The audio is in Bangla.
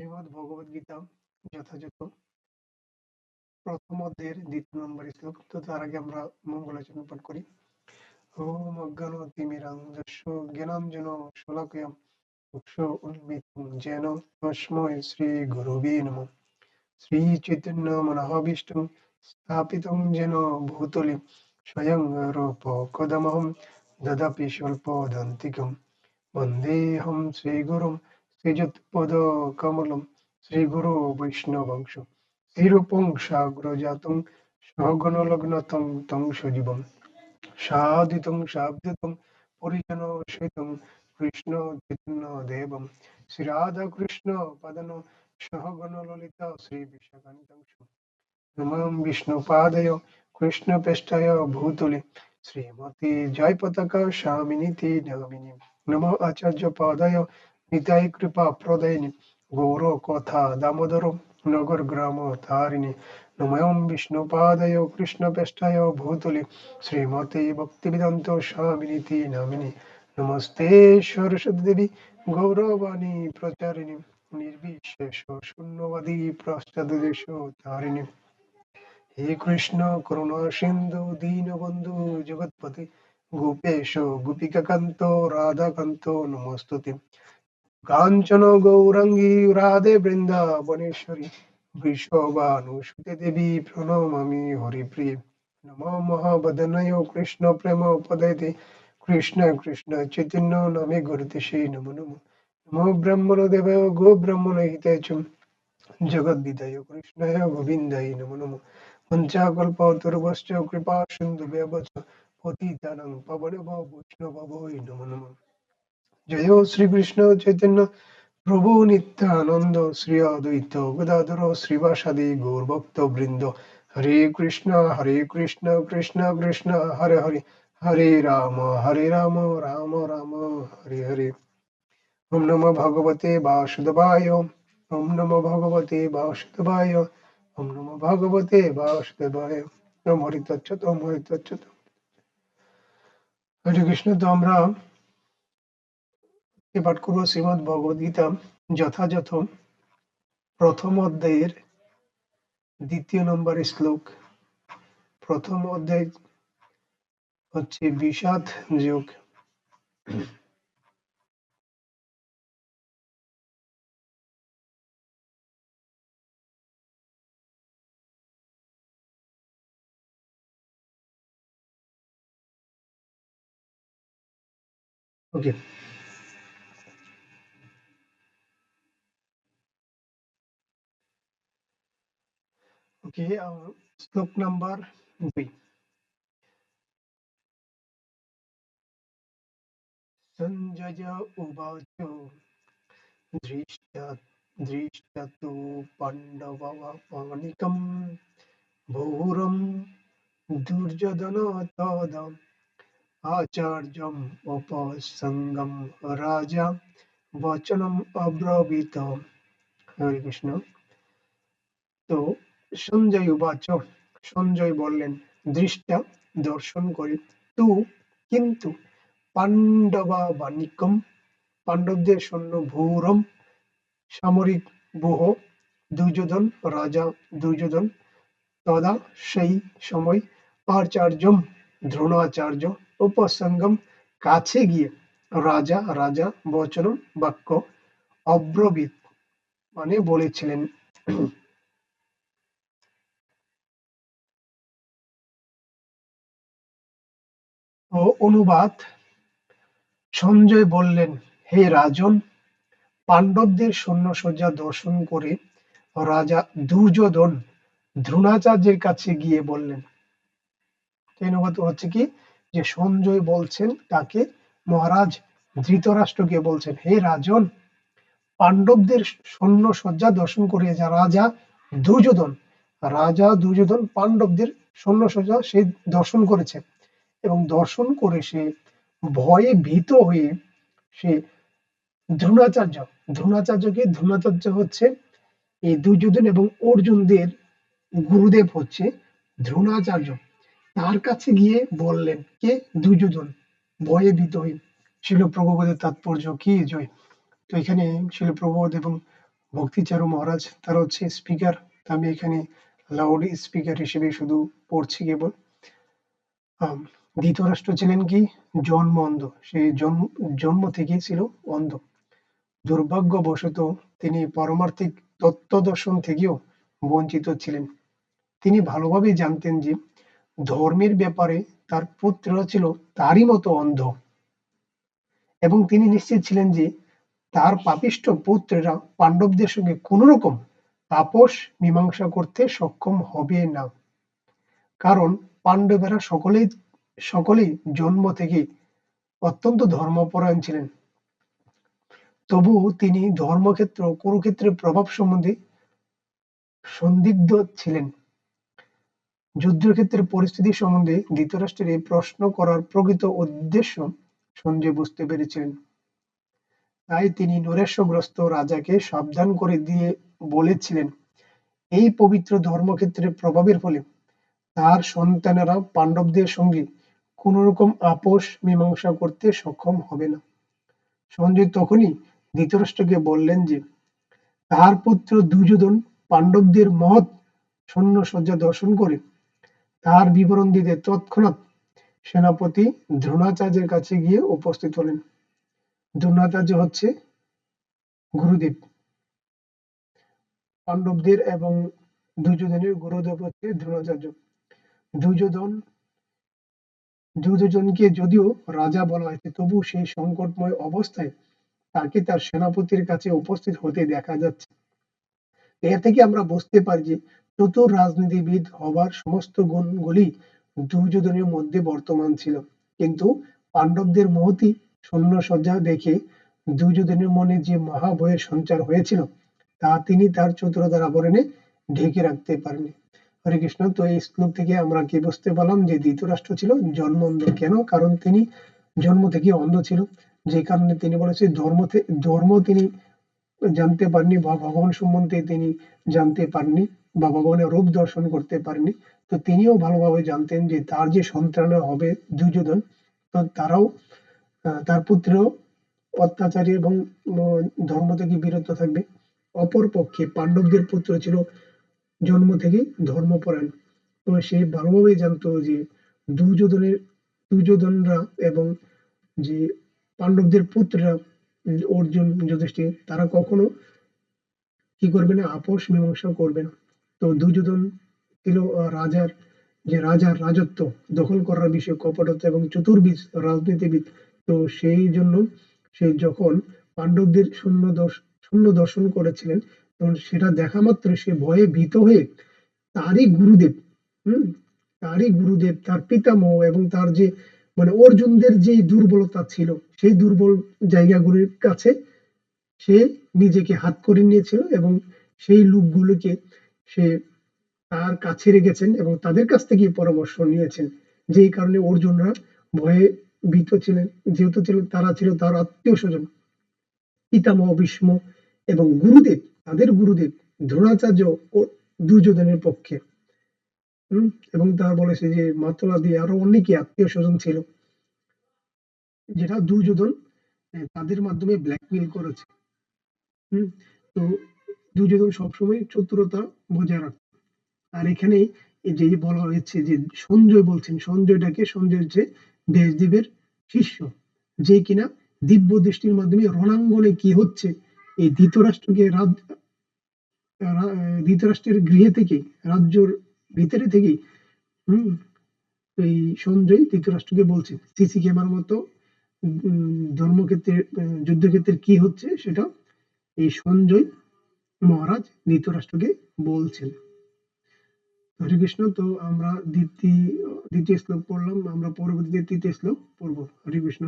শ্রীমদ্ ভগবদ গীতা যথাযথ। প্রথম অধ্যায়ের দ্বিতীয় নম্বর শ্লোক। তো তার আগে আমরা মঙ্গলাচরণ পাঠ করি। ওম অজ্ঞান তিমিরান্ধস্য জ্ঞানাঞ্জন যেন শ্রী শ্রী চৈতন্য মনোভীষ্টং স্থাপিতং যেন ভূতলে স্বয়ং রূপ কদমহম দদাপি স্বল্পদন্তিকম। বন্দেহম শ্রীগুরুম শ্রীযৎপদকমলম শ্রীগুরু বৈষ্ণবংশ শ্রীরূপং সাগ্রজাতং সহগণলগ্নতং তং সজীবম। সাদিতং সাব্দিতং পরিজন সহিতং কৃষ্ণ চৈতন্য দেবম। শ্রী রাধা কৃষ্ণ পদন সহগণ ললিতা শ্রী বিশাখান্তং নমঃ বিষ্ণুপাদয় কৃষ্ণপৃষ্ঠায় ভূতলে। শ্রীমতী জয় পতাকা স্বামিনীতি নামিনী নম আচার্য পাদায় নিতাই কৃপা প্রদায়িনী গৌর কথা দামোদর নগর গ্রাম তারিণী নময়ম বিষ্ণুপাদয় কৃষ্ণপৃষ্ঠায় ভূতলে শ্রীমতী ভক্তিবেদান্ত স্বামিনীতি নামিনী নমস্তে সরস্বতী দেবী গৌরবাণী প্রচারিণী নির্বিশেষ শূন্যবাদী প্রশ্চাদেশ তারিণী হে কৃষ্ণ করুণা সিন্ধু দীনবন্ধু জগৎপতি গোপেশ গোপিকাকান্ত রাধাকান্ত নমস্তুতে কাঞ্চন গৌরাঙ্গী, রাধে বৃন্দাবনেশ্বরী বৃষভানুসুতে দেবী, প্রণমামি হরিপ্রিয়ে। নম মহাবদনয় কৃষ্ণ প্রেম পদয়তে কৃষ্ণ কৃষ্ণ চৈতন্য নামে গরুতে সেই নম নম। নম ব্রহ্মণ দেবায় গো ব্রহ্মণ হিতায় চ জগদ্দিতায় কৃষ্ণায় গোবিন্দায় নম নম। পঞ্চাকল্পতরুভশ্চ কৃপা সিন্ধুভ্যব চ পতিতানাং পাবনব বৈষ্ণবৈ নমো নমঃ। জয় শ্রীকৃষ্ণ চৈতন্য, প্রভু নিত্যানন্দ, শ্রী অদ্বৈত গদাধর, শ্রীবাসাদি গৌরভক্ত বৃন্দ হরে কৃষ্ণ হরে কৃষ্ণ কৃষ্ণ কৃষ্ণ, হরে হরে হরে রাম হরে রাম রাম রাম, হরে হরে। ওম নমো ভগবতে বাসুদেবায়, ওম নমো ভগবতে বাসুদেবায়, ওম নমো ভগবতে বাসুদেবায়। ওম হরি তচ্ছত ওম হরে কৃষ্ণ, তো আমরা পাঠ করব শ্রীমদ ভগবদ গীতা যথাযথ। প্রথম অধ্যায়ের দ্বিতীয় নম্বর শ্লোক। প্রথম অধ্যায় হচ্ছে বিষাদ যোগ। ওকে। ওকে শ্লোক নাম্বার দুই सञ्जय उवाच दृष्ट दृष्टतु पाण्डवपाणिकं भूरं दुर्योधन आचार्यम् उपसङ्गं রাজা বচনম অব্রবীত হরে কৃষ্ণ তো সঞ্জয় উবাচ সঞ্জয় বললেন, দৃষ্টা দর্শন করে তু, কিন্তু পাণ্ডবা বাণিকম পাণ্ডবদের সৈন্য ভৌরম, সামরিক বহ, দুর্যোধন, রাজা দুর্যোধন, তদা সেই সময় আচার্যম, দ্রোণাচার্য উপসঙ্গম কাছে গিয়ে রাজা রাজা বচনম বাক্য অব্রবীত। মানে বলেছিলেন ও অনুবাদ সঞ্জয় বললেন, হে রাজন, পাণ্ডবদের সৈন্যসজ্জা দর্শন করে রাজা দুর্যোধন দ্রোণাচার্যের কাছে গিয়ে বললেন অনুবাদ হচ্ছে কি? যে সঞ্জয় বলছেন, তাকে মহারাজ ধৃতরাষ্ট্রকে বলছেন, হে রাজন, পাণ্ডবদের সৈন্য সজ্জা দর্শন করে যা রাজা দুর্যোধন রাজা দুর্যোধন পাণ্ডবদের সৈন্য সজ্জা সে দর্শন করেছে এবং দর্শন করে সে ভয়ে ভীত হয়ে সে দ্রোণাচার্য, দ্রোণাচার্যকে দ্রোণাচার্য হচ্ছে এই দুর্যোধন এবং অর্জুনদের গুরুদেব হচ্ছে দ্রোণাচার্য। তার কাছে গিয়ে বললেন, কে দুর্যোধন? ভয়ে ভীত হয়ে, শিল প্রভুবোধের তাৎপর্য কি, জয়? তো এখানে শিল প্রভুবোধ এবং ভক্তিচারু মহারাজ, তারা হচ্ছে স্পিকার আমি এখানে লাউড স্পিকার হিসেবে শুধু পড়ছি কেবল। ধৃতরাষ্ট্র ছিলেন কি? জন্ম অন্ধ। সে জন্ম জন্ম থেকেই ছিল অন্ধ। দুর্ভাগ্যবশত তিনি পারমার্থিক তত্ত্ব দর্শন থেকেও বঞ্চিত ছিলেন। তিনি ভালোভাবেই জানতেন যে ধর্মের ব্যাপারে তার পুত্ররা ছিল তারই মতো অন্ধ। এবং তিনি নিশ্চিত ছিলেন যে তার পাপিষ্ঠ পুত্রেরা পাণ্ডবদের সঙ্গে কোন রকম আপোষ মীমাংসা করতে সক্ষম হবে না। কারণ পাণ্ডবেরা সকলেই সকলেই জন্ম থেকে অত্যন্ত ধর্মপরায়ণ ছিলেন। তবু তিনি ধর্মক্ষেত্র, কুরুক্ষেত্রের প্রভাব সম্বন্ধে সন্দিগ্ধ ছিলেন। যুদ্ধক্ষেত্রের পরিস্থিতি সম্বন্ধে ধৃতরাষ্ট্রের এই প্রশ্ন করার প্রকৃত উদ্দেশ্য সঞ্জয় বুঝতে পেরেছিলেন। তাই তিনি নৈরাশ্যগ্রস্ত রাজাকে সাবধান করে দিয়ে বলেছিলেন, এই পবিত্র ধর্মক্ষেত্রের প্রভাবের ফলে তার সন্তানেরা পাণ্ডবদের সঙ্গে কোন রকম আপোষ মীমাংসা করতে সক্ষম হবে না। সঞ্জয় তখনই ধৃতরাষ্ট্রকে বললেন যে তার পুত্র দুর্যোধন পাণ্ডবদের মহৎ সৈন্য সজ্জা দর্শন করে তার বিবরণ দিতে তৎক্ষণাৎ সেনাপতি দ্রোণাচার্যের কাছে গিয়ে উপস্থিত হলেন। দ্রোণাচার্য হচ্ছে গুরুদেব। পাণ্ডবদের এবং দুর্যোধনের গুরুদেব হচ্ছে দ্রোণাচার্য। দুর্যোধন দুর্যোধনকে যদিও রাজা বলা হয়েছে, তবু সেই সংকটময় অবস্থায় তাকে তার সেনাপতির কাছে উপস্থিত হতে দেখা যাচ্ছে। এর থেকে আমরা বুঝতে পারি যে চতুর রাজনীতিবিদ হবার সমস্ত গুণগুলি দুর্যোধনের মধ্যে বর্তমান ছিল। কিন্তু পাণ্ডবদের মহতি সৈন্য সজ্জা দেখে দুর্যোধনের মনে যে মহাভয়ের সঞ্চার হয়েছিল, তা তিনি তার চতুরতার আবরণে ঢেকে রাখতে পারেনি হরে কৃষ্ণ, তো এই শ্লোক থেকে আমরা কি বুঝতে পারলাম যে ধৃতরাষ্ট্র ছিল জন্ম অন্ধ কেন? কারণ তিনি জন্ম থেকে অন্ধ ছিল। যে কারণে তিনি বলেছে, ধর্ম ধর্ম তিনি জানতে পারেনি বা ভগবান সম্বন্ধে তিনি জানতে পারেননি বা ভগবানের রূপ দর্শন করতে পারেনি। তো তিনিও ভালোভাবে জানতেন যে তার যে সন্তান হবে দুর্যোধন, তো তারাও তার পুত্র অত্যাচারী এবং ধর্ম থেকে বিরত থাকবে। অপর পক্ষে পাণ্ডবদের পুত্র ছিল জন্ম থেকেই ধর্মপরায়ণ। তো সে ভালোভাবেই জানতো যে দুর্যোধনের, দুর্যোধনরা এবং যে পাণ্ডবদের পুত্ররা অর্জুন যুধিষ্ঠির, তারা কখনো কি করবে না, আপোষ মীমাংসা করবে না। তো দুর্যোধন ছিল রাজার, যে রাজার রাজত্ব দখল করার বিষয়ে কপটতা এবং চতুর্বিদ রাজনীতিবিদ। তো সেই জন্য সে যখন পাণ্ডবদের শূন্য দর্শন করেছিলেন তখন সেটা দেখা মাত্র সে ভয়ে ভীত হয়ে তারই গুরুদেব, হম? তারই গুরুদেব, তার পিতামহ এবং তার যে মানে অর্জুনদের যে দুর্বলতা ছিল, সেই দুর্বল জায়গাগুলির কাছে সে নিজেকে হাত করে নিয়েছিল এবং সেই লোকগুলোকে সে তার কাছে রেখেছেন এবং তাদের কাছ থেকে পরামর্শ নিয়েছেন। যেই কারণে অর্জুনরা ভয়ে ভীত ছিলেন, যেহেতু ছিল, তারা ছিল তার আত্মীয় স্বজন পিতামহ, ভীষ্ম এবং গুরুদেব। তাদের গুরুদেব দ্রোণাচার্য ও দুর্যোধনের পক্ষে। হম, এবং তার বলেছে যে মাতলাদি আরও অনেকে আত্মীয় স্বজন ছিল, যেটা দুর্যোধন তাদের মাধ্যমে ব্ল্যাকমেল করেছে। হম, তো দুর্যোধন সবসময় চতুরতা বজায় রাখত আর এখানে এই যে বলা হয়েছে যে সঞ্জয় বলছেন, সঞ্জয়টাকে সঞ্জয় হচ্ছে ব্যাসদেবের শিষ্য, যে কিনা দিব্য দৃষ্টির মাধ্যমে রণাঙ্গনে কি হচ্ছে, এই ধৃতরাষ্ট্রকে ধৃতরাষ্ট্রের গৃহে থেকে রাজ্যর ভিতরে থেকেই, হম, এই সঞ্জয় ধৃতরাষ্ট্রকে বলছেন। সিসি ক্যামেরার মতো ধর্মক্ষেত্রে যুদ্ধক্ষেত্রে কি হচ্ছে সেটা এই সঞ্জয় মহারাজ ধৃতরাষ্ট্রকে বলছেন। হরে কৃষ্ণ, তো আমরা দ্বিতীয় দ্বিতীয় শ্লোক পড়লাম, আমরা পরবর্তীতে তৃতীয় শ্লোক পড়ব। হরে কৃষ্ণ।